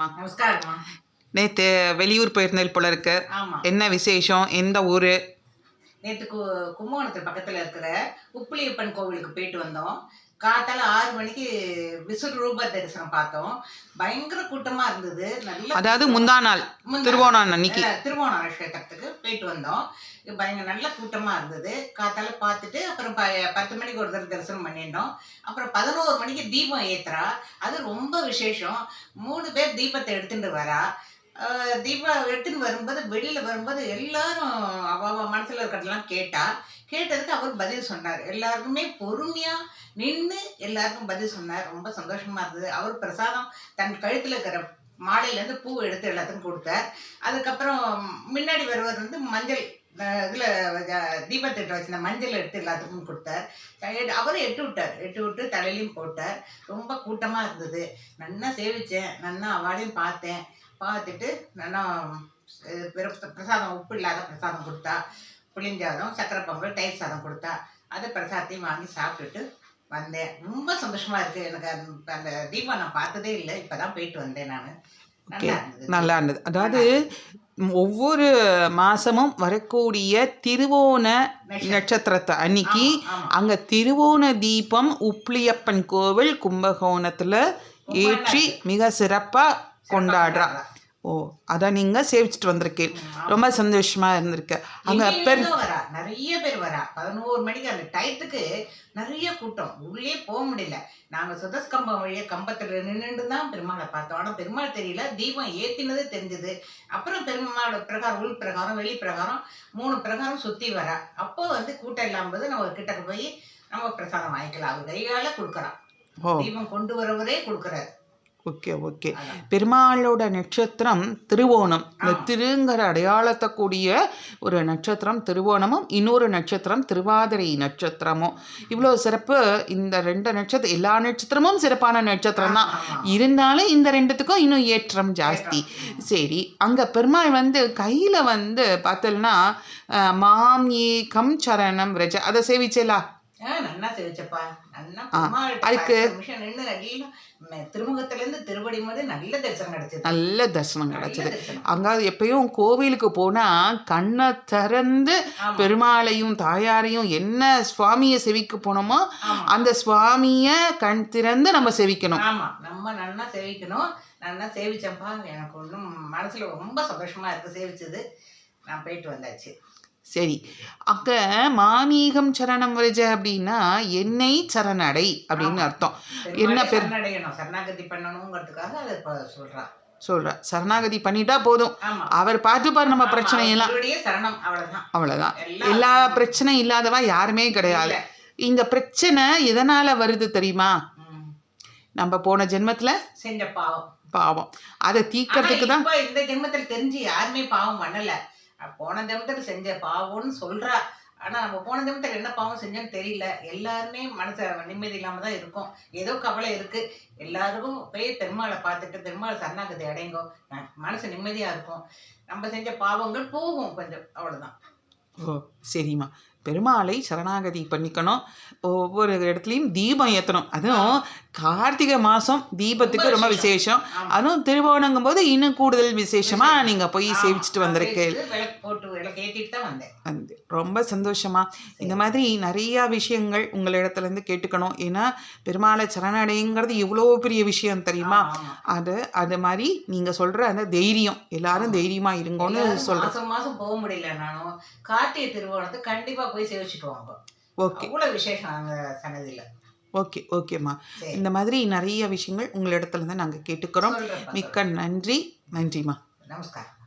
நமஸ்காரம்மா நமஸ்காரம்மா. நேற்று வெளியூர் போயிருந்தேன் போல இருக்கு. என்ன விசேஷம்? எந்த ஊர்? நேற்று கு கும்பகோணத்து பக்கத்துல இருக்கிற உப்புளியப்பன் கோவிலுக்கு போயிட்டு வந்தோம். காத்தால ஆறு மணிக்கு விஸ்வரூப தரிசனம் பார்த்தோம். பயங்கர கூட்டமா இருந்தது. நல்ல அதாவது முந்தா நாள் திருவோணம் அன்னைக்கு. அஹ், திருவோண நட்சத்திரத்துக்கு போயிட்டு வந்தோம். பயங்கர நல்ல கூட்டமா இருந்தது. காத்தால பார்த்துட்டு அப்புறம் ப- பத்து மணிக்கு ஒரு தடவை தரிசனம் பண்ணிட்டோம் அப்புறம் பதினோரு மணிக்கு தீபம் ஏத்துறா. அது ரொம்ப விசேஷம். மூணு பேர் தீபத்தை எடுத்துட்டு வரா. தீபா எடுத்துன்னு வரும்போது வெளியில வரும்போது எல்லாரும் அவ மனசில் மனசுல இருக்கிறதெல்லாம் கேட்டா கேட்டதுக்கு அவர் பதில் சொன்னார். எல்லாருக்குமே பொறுமையா நின்று எல்லாருக்கும் பதில் சொன்னார். ரொம்ப சந்தோஷமா இருந்தது. அவர் பிரசாதம் தன் கழுத்துல இருக்கிற மாலையில இருந்து பூ எடுத்து எல்லாத்துக்கும் கொடுத்தார். அதுக்கப்புறம் முன்னாடி வருவர் வந்து மஞ்சள். இதுல தீபத்திட்ட வச்சிருந்த மஞ்சள் எடுத்து எல்லாத்துக்கும் கொடுத்தார். அவரும் எட்டு விட்டார். எட்டு விட்டு தலையிலையும் போட்டார். ரொம்ப கூட்டமா இருந்தது. நன்னா சேவிச்சேன். நன்னா அவளையும் பார்த்தேன். பார்த்துட்டு பிர- பிரசாதம் உப்பு இல்லாத பிரசாதம் கொடுத்தா புளிஞ்சாதம் சக்கரை பொங்கல் தயிர் சாதம் கொடுத்தா அது பிரசாதத்தையும் வாங்கி சாப்பிட்டுட்டு வந்தேன். ரொம்ப சந்தோஷமா இருக்கு. எனக்கு அந்த- அந்த தீபம் நான் பார்த்ததே இல்லை. இப்பதான் போயிட்டு வந்தேன் நான். நல்லா இருந்தது. நல்லா இருந்தது. அதாவது ஒவ்வொரு மாசமும் வரக்கூடிய திருவோண நட்சத்திரத்தை அன்னைக்கு. அங்க திருவோண தீபம் உப்ளியப்பன் கோவில் கும்பகோணத்துல ஏற்றி மிக சிறப்பா கொண்டாடுறா. ஓ அதான் நீங்க சேவிச்சுட்டு வந்திருக்கீங்க ரொம்ப சந்தோஷமா இருந்திருக்கு. அங்க பெரு வரா? நிறைய பேர் வரா. பதினோரு மணிக்கு அந்த டயத்துக்கு நிறைய கூட்டம். உள்ளே போக முடியல. நாங்க சுதஸ் கம்பம் வழியா கம்பத்துல நின்றுட்டு தான் பெருமாளை பார்த்தோம். ஆனா பெருமாள் தெரியல. தீபம் ஏத்தினது தெரிஞ்சது. அப்புறம் பெருமாளோட பிரகாரம் உள் பிரகாரம் வெளி பிரகாரம் மூணு பிரகாரம் சுத்தி வரா. அப்போ வந்து கூட்டம் இல்லாம போது நம்ம கிட்டக்கு போய் நம்ம பிரசாதம் வாங்கிக்கலாம். அவர் கையால கொடுக்கறான். தீபம் கொண்டு வரவரே கொடுக்கறாரு. Okay okay. பெருமாளோட நட்சத்திரம் திருவோணம். இந்த. திருங்கிற அடையாளத்தை கூடிய ஒரு நட்சத்திரம் திருவோணமும் இன்னொரு நட்சத்திரம் திருவாதிரை நட்சத்திரமும் இவ்வளோ சிறப்பு. இந்த ரெண்டு நட்சத்திரம் எல்லா நட்சத்திரமும் சிறப்பான நட்சத்திரம் தான். இருந்தாலும் இந்த ரெண்டுத்துக்கும் இன்னும் ஏற்றம் ஜாஸ்தி. சரி அங்கே பெருமாள் வந்து கையில் வந்து பார்த்தோம்னா மாம் ஏகம் சரணம் விரஜ. அதை சேவிச்சலா? அதுக்கு- பத்து நிமிஷம் நின்னு நல்லா ம- திருமுகத்துல இருந்து திருவடி மாதிரி நல்ல தரிசனம் கிடைச்சது. நல்ல தரிசனம் நல்ல கிடைச்சது. அங்கே எப்பயும் கோவிலுக்கு போனால் கண்ணை திறந்து பெருமாளையும் தாயாரையும் என்ன சுவாமியை செவிக்க போனோமோ அந்த சுவாமியை கண் திறந்து நம்ம செவிக்கணும். ஆமா. நம்ம நன்னா சேவிக்கணும். நன்னா சேவிச்சப்பா எனக்கு ஒன்றும் மனசுல ரொம்ப சந்தோஷமா இருக்கு சேவிச்சது. நான் போயிட்டு வந்தாச்சு. சரி. அங்கே மாமீகம் சரணம் விரஜ அப்படின்னா என்னை சரணடை அப்படின்னு அர்த்தம். என்ன பெரு- சரணாகதி பண்ணணுங்கிறதுக்காக அதை சொல்றா. சொல்ற. சரணாகதி பண்ணிட்டா போதும். அவர் பார்த்துப்பார் நம்ம பிரச்சனையெல்லாம். சரணம் அவ்வளவுதான். அவ்வளோதான் எல்லாம் எல்லா பிரச்சனையும் இல்லாதவா யாருமே கிடையாது. இந்த பிரச்சனை எதனால வருது தெரியுமா. நம்ம போன ஜென்மத்துல செஞ்ச பாவம். பாவம். அதை தீக்கிறதுக்கு தான் இந்த ஜென்மத்துல தெரிஞ்சு யாருமே பாவம் பண்ணல. போன ஜென்மத்துல செஞ்ச பாவம்னு சொல்கிறா ஆனால் நம்ம போன ஜென்மத்துல என்ன பாவம் செஞ்சோன்னு தெரியல. எல்லாருமே மனசு நிம்மதி இல்லாமல் தான் இருக்கும். ஏதோ கவலை இருக்குது எல்லாருக்கும் போய் பெருமாளை பார்த்துட்டு பெருமாளை சரணாகதி அடைங்கோ. மனசு நிம்மதியாக இருக்கும். நம்ம செஞ்ச பாவங்கள் போகும் கொஞ்சம். அவ்வளோதான் ஓ சரிம்மா. பெருமாளை சரணாகதி பண்ணிக்கணும். ஒவ்வொரு இடத்துலையும் தீபம் ஏற்றணும் அதுவும் கார்த்திகை மாதம் தீபத்துக்கு ரொம்ப விசேஷம். அதுவும் திருவோணங்கும் போது இன்னும் கூடுதல் விசேஷமாக நீங்கள் போய். சேவிச்சுட்டு வந்திருக்கு ஏத்திட்டு தான் வந்தேன். வந்து ரொம்ப சந்தோஷமா. இந்த மாதிரி நிறையா விஷயங்கள் உங்களிடத்துலேருந்து கேட்டுக்கணும். ஏன்னா பெருமாளை சரணடைங்கிறது இவ்வளோ பெரிய விஷயம் தெரியுமா. அது அது மாதிரி நீங்கள் சொல்கிற அந்த தைரியம். எல்லாரும் தைரியமாக இருங்கன்னு சொல்கிறேன் மாசம் மாசம் போக முடியல நானும் கார்த்திகை திருவோணத்துக்கு கண்டிப்பா போய் சேவிச்சுட்டு வாங்க ஓகே. அவ்வளவு விசேஷம் அங்க சன்னதியில. ஓகே ஓகேம்மா. இந்த மாதிரி நிறைய விஷயங்கள் உங்களிடத்துல இருந்து நாங்கள் கேட்டுக்கிறோம். மிக்க நன்றி. நன்றிம்மா. நமஸ்காரம்.